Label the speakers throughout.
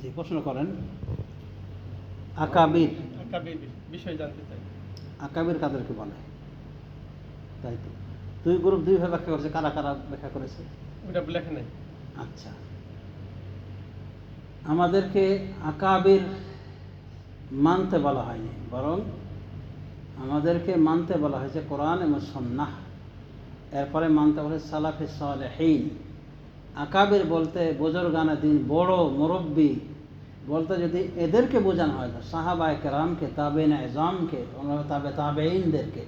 Speaker 1: জি প্রশ্ন করেন। আকাবির।
Speaker 2: আকাবির বিষয় জানতে চাই।
Speaker 1: আকাবির কাদেরকে বলে? তাই তো। দুই গ্রুপ দুইভাবে ব্যাখ্যা করেছে। কারা কারা ব্যাখ্যা করেছে?
Speaker 2: ওটা লেখা নাই।
Speaker 1: আচ্ছা। আমাদেরকে আকাবির মানতে বলা হয়নি বরং আমাদেরকে মানতে বলা হয়েছে কোরআন এবং সন্ন্যাহ এরপরে মানতে বলে সালাফে সালেহীন। আকাবির বলতে বুজুর্গানা দিন বড় মুরব্বী। বলতে যদি এদেরকে বোঝানো হয় সাহাবায় কেরামকে তাবেন এজামকে ওনারা তাবে তাবেইনদেরকে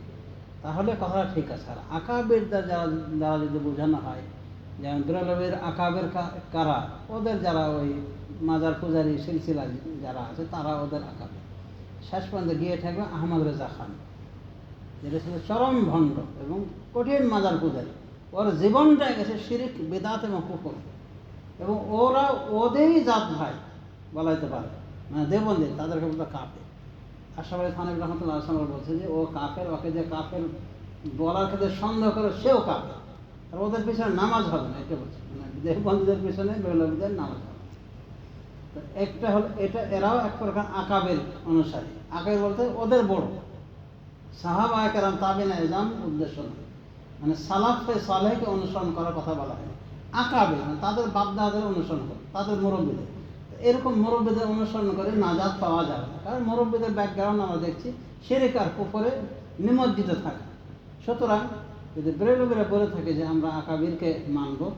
Speaker 1: তাহলে কথাটা ঠিক আছে। আর আকাবিরদের যারা দ্বারা যদি বোঝানো হয়, যেমন বিরলবের আকাবের কারা, ওদের যারা ওই মাজার পূজারি সিলসিলা যারা আছে, তারা ওদের আকাবে। শেষ পর্যন্ত গিয়ে থাকবে আহমদ রেজা খান, যেটা ছিল চরম ভণ্ড এবং কঠিন মাজার পূজারি। ওর জীবনটা গেছে শিরিক, বেদাত এবং কুকুর এবং ওরা ওদেরই জাত ভাই, বলা যেতে পারে। মানে দেবন্দির, তাদেরকে বলতে কাপে আশাফ আলী খান রহমতুল্লাহ আসলাম বলছে যে ও কাপের ওকে যে কাপের বলার ক্ষেত্রে সন্দেহ করে, সেও কাপে আর ওদের পিছনে নামাজ হবে না এটা বলছে। মানে দেববন্ধুদের পিছনে বেরোলবীদের নামাজ হবে। তো একটা হলো, এটা এরাও এক প্রকার আকাবের অনুসারী। আকাবের বলতে ওদের বড়। সাহাবা কেরাম, তাবিনা, এজাম উদ্দেশ্য নয় মানে সালাফে সালেহকে অনুসরণ করার কথা বলা হয়। আকাবে মানে তাদের বাপদাদের অনুসরণ করে, তাদের মুরব্বীদের। এরকম মুরব্বীদের অনুসরণ করে নাজাদ পাওয়া যাবে না। কারণ মুরব্বীদের ব্যাকগ্রাউন্ড আমরা দেখছি, শিরিক আর নিমজ্জিত থাকে। সুতরাং যদি বেরোবেরা বলে থাকে যে আমরা আকাবিরকে মানব,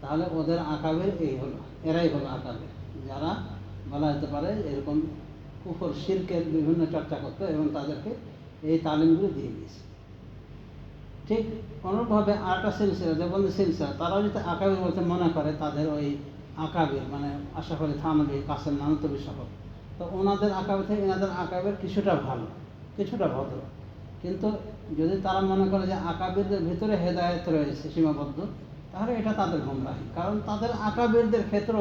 Speaker 1: তাহলে ওদের আকাবির এই হলো, এরাই হলো আকাবির। যারা বলা যেতে পারে এরকম কুফর, শিরকের বিভিন্ন চর্চা করতো এবং তাদেরকে এই তালিমগুলো দিয়ে দিয়েছে। ঠিক অনুরূপভাবে আরেকটা সিলসিলা যেমন সিলসিলা, তারাও যদি আকাবির বলতে মনে করে, তাদের ওই আকাবির মানে আশা করি থানবি কাসেম নানতবি সহ তো ওনাদের আকাবির থেকে এনাদের আকাবের কিছুটা ভালো, কিছুটা ভদ্র। কিন্তু যদি তারা মনে করে যে আকাবিরদের ভিতরে হেদায়ত রয়েছে সীমাবদ্ধ, তাহলে এটা তাদের গুমরাহি। কারণ তাদের আকাবিরদের ক্ষেত্র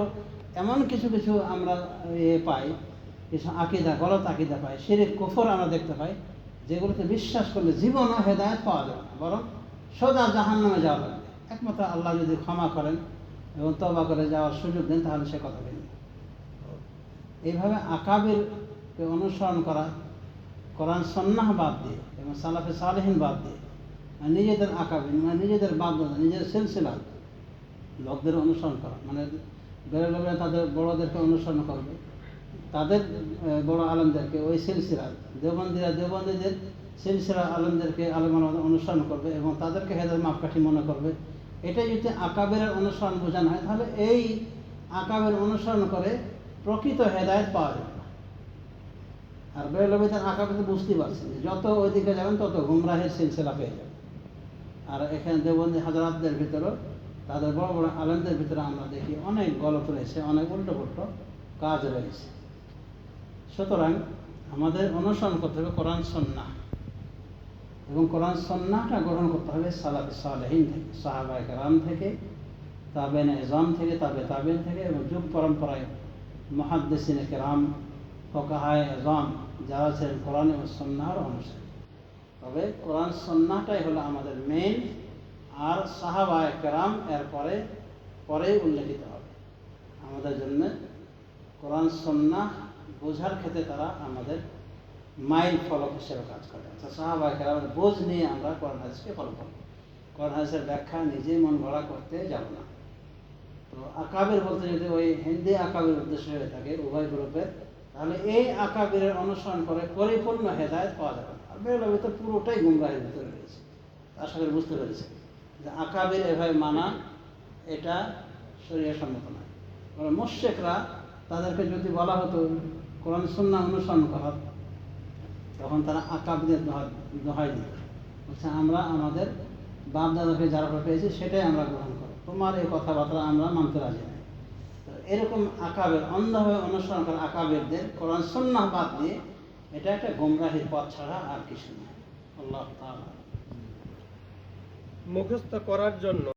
Speaker 1: এমন কিছু কিছু আমরা এ পাই, কিছু আকিদা, গলত আকিদা পাই, শিরিক, কুফর আমরা দেখতে পাই যেগুলোতে বিশ্বাস করলে জীবনও হেদায়ত পাওয়া যাবে না, বরং সোজা জাহান নামে যাওয়া লাগবে। একমাত্র আল্লাহ যদি ক্ষমা করেন এবং তবা করে যাওয়ার সুযোগ দেন, তাহলে সে কথা বলি এইভাবে আকাবিরকে অনুসরণ করা, কোরআন সন্ন্যাহ বাদ দিয়ে এবং সালাফে সালেহীন বাদ দিয়ে মানে নিজেদের আকাবির মানে নিজেদের বাদ নিজেদের সিলসিলা, লোকদের অনুসরণ করা মানে বেরোলে তাদের বড়োদেরকে অনুসরণ করবে। তাদের বড় আলমদেরকে ওই সিলসিলা দেবন্দিরা দেবন্দীদের সিলসিলা আলমদেরকে আলম অনুসরণ করবে এবং তাদেরকে হেদার মাপকাঠি মনে করবে। এটাই যদি আকাবের অনুসরণ বোঝানো হয়, তাহলে এই আকাবের অনুসরণ করে প্রকৃত হেদায়ত পাওয়া যাবে আর বেরলবিদের আকাবিতে বুঝতেই পারছেন যত ওইদিকে যাবেন, তত গুমরাহের সিলসিলা পেয়ে যাবেন। আর এখানে দেবন্দী হাজারাতদের ভিতরেও তাদের বড় বড় আলেমদের ভিতরে আমরা দেখি অনেক গলত রয়েছে, অনেক উল্টো পুল্টো কাজ রয়েছে। সুতরাং আমাদের অনুসরণ করতে হবে কোরআন সন্না এবং কোরআন সন্নাটা গ্রহণ করতে হবে সালাফি সালেহীন থেকে, সাহাবায় কেরাম থেকে তাবেন এজাম থেকে, তাবে তাবেন থেকে এবং যুগ পরম্পরায় মহাদ্দেসিন কেরাম, ফকাহায় এজাম যারা ছিলেন কোরআন এবং সন্ন্যার অনুসারী। তবে কোরআন সন্নাটাই হলো আমাদের মেন আর সাহাবায় কেরাম এরপরে পরেই উল্লেখিত হবে। আমাদের জন্য কোরআন সন্না বোঝার ক্ষেত্রে তারা আমাদের মাইল ফলক হিসেবে কাজ করে। অর্থাৎ সাহাবায় কেরামের বোঝ নিয়ে আমরা কোরআন হাদিসকে ফলো করব কোরআন হাদিসের ব্যাখ্যা নিজেই মন গড়া করতে যাব না। তো আকাবের বলতে যদি ওই হিন্দি আকাবের উদ্দেশ্য হয়ে থাকে উভয় গ্রুপের, তাহলে এই আকাবিরের অনুসরণ করে পরিপূর্ণ হেদায়ত পাওয়া যাবে না। আর বেরোলে তো পুরোটাই গুমরাহের ভিতরে রয়েছে। আশা করি বুঝতে পেরেছে যে আকাবির এভাবে মানা, এটা শরীর সম্মত নয় মোশেকরা তাদেরকে যদি বলা হতো কোরআন সন্না অনুসরণ করার তখন তারা আকাবিদের দোহাই দিত। বলছে, আমরা আমাদের বাপ দাদাকে যারা পেয়েছি, সেটাই আমরা গ্রহণ করব। তোমার এই কথাবার্তা আমরা মানতে রাজি নাই এরকম আকাবের, অন্ধভাবে অনুসরণ করা আকাবেরদের কোরআন সন্না বাদ দিয়ে এটা একটা গোমরাহির পথ ছাড়া আর কিছু নয় আল্লাহ
Speaker 2: মুখস্থ করার জন্য